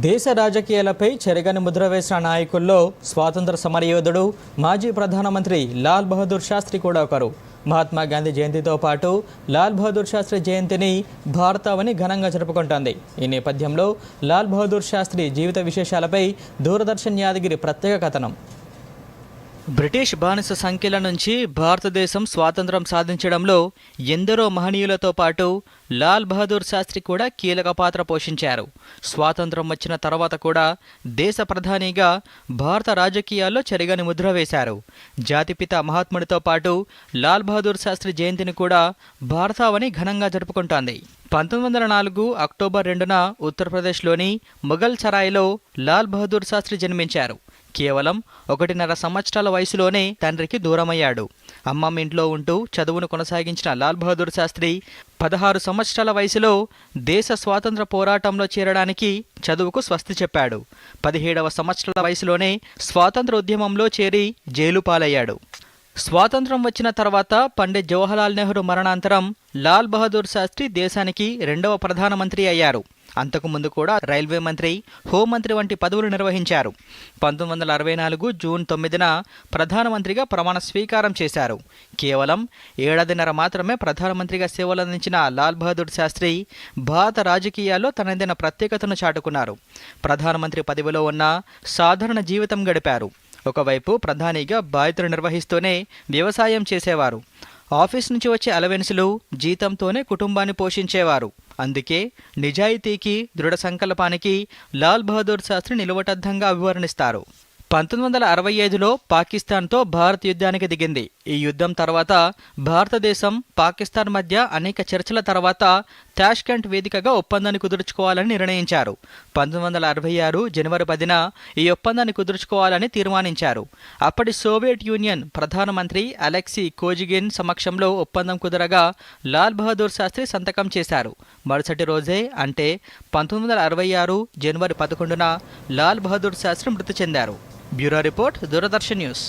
దేశ రాజకీయాలపై చెరగని ముద్ర వేసిన నాయకుల్లో స్వాతంత్ర సమరయోధుడు మాజీ ప్రధానమంత్రి లాల్ బహదూర్ శాస్త్రి కూడా ఒకరు. మహాత్మా గాంధీ జయంతితో పాటు లాల్ బహదూర్ శాస్త్రి జయంతిని భారతావని ఘనంగా జరుపుకుంటోంది. ఈ నేపథ్యంలో లాల్ బహదూర్ శాస్త్రి జీవిత విశేషాలపై దూరదర్శన్ యాదగిరి ప్రత్యేక కథనం. బ్రిటిష్ బానిస సంఖ్యల నుంచి భారతదేశం స్వాతంత్రం సాధించడంలో ఎందరో మహనీయులతో పాటు లాల్ బహదూర్ శాస్త్రి కూడా కీలక పాత్ర పోషించారు. స్వాతంత్రం వచ్చిన తర్వాత కూడా దేశ ప్రధానిగా భారత రాజకీయాల్లో చెరగని ముద్ర వేశారు. జాతిపిత మహాత్ముడితో పాటు లాల్ బహదూర్ శాస్త్రి జయంతిని కూడా భారతావని ఘనంగా జరుపుకుంటోంది. పంతొమ్మిది వందల నాలుగు అక్టోబర్ రెండున ఉత్తరప్రదేశ్లోని మొఘల్ సరాయ్లో లాల్ బహదూర్ శాస్త్రి జన్మించారు. కేవలం ఒకటిన్నర సంవత్సరాల వయసులోనే తండ్రికి దూరమయ్యాడు. అమ్మమ్మ ఇంట్లో ఉంటూ చదువును కొనసాగించిన లాల్ బహదూర్ శాస్త్రి పదహారు సంవత్సరాల వయసులో దేశ స్వాతంత్ర పోరాటంలో చేరడానికి చదువుకు స్వస్తి చెప్పాడు. పదిహేడవ సంవత్సరాల వయసులోనే స్వాతంత్ర ఉద్యమంలో చేరి జైలు పాలయ్యాడు. స్వాతంత్రం వచ్చిన తర్వాత పండిత్ జవహర్లాల్ నెహ్రూ మరణాంతరం లాల్ బహదూర్ శాస్త్రి దేశానికి రెండవ ప్రధానమంత్రి అయ్యారు. అంతకుముందు కూడా రైల్వే మంత్రి హోంమంత్రి వంటి పదవులు నిర్వహించారు. పంతొమ్మిది వందల అరవై నాలుగు జూన్ తొమ్మిదిన ప్రధానమంత్రిగా ప్రమాణ స్వీకారం చేశారు. కేవలం ఏడాదిన్నర మాత్రమే ప్రధానమంత్రిగా సేవలందించిన లాల్ బహదూర్ శాస్త్రి భారత రాజకీయాల్లో తనదైన ప్రత్యేకతను చాటుకున్నారు. ప్రధానమంత్రి పదవిలో ఉన్న సాధారణ జీవితం గడిపారు. ఒకవైపు ప్రధానిగా బాధ్యతలు నిర్వహిస్తూనే వ్యవసాయం చేసేవారు. ఆఫీస్ నుంచి వచ్చే అలవెన్సులు జీతంతోనే కుటుంబాన్ని పోషించేవారు. అందుకే నిజాయితీకి దృఢ సంకల్పానికి లాల్ బహదూర్ శాస్త్రి నిలువటద్దంగా అభివర్ణిస్తారు. పంతొమ్మిది వందల అరవై ఐదులో పాకిస్తాన్తో భారత్ యుద్ధానికి దిగింది. ఈ యుద్ధం తర్వాత భారతదేశం పాకిస్తాన్ మధ్య అనేక చర్చల తర్వాత తాష్కెంట్ వేదికగా ఒప్పందాన్ని కుదుర్చుకోవాలని నిర్ణయించారు. పంతొమ్మిది వందల అరవై ఆరు జనవరి పదిన ఈ ఒప్పందాన్ని కుదుర్చుకోవాలని తీర్మానించారు. అప్పటి సోవియట్ యూనియన్ ప్రధానమంత్రి అలెక్సీ కోజిగిన్ సమక్షంలో ఒప్పందం కుదరగా లాల్ బహదూర్ శాస్త్రి సంతకం చేశారు. మరుసటి రోజే అంటే పంతొమ్మిది వందల అరవై ఆరు జనవరి పదకొండున లాల్ బహదూర్ శాస్త్రి మృతి చెందారు. Bureau report Doordarshan news.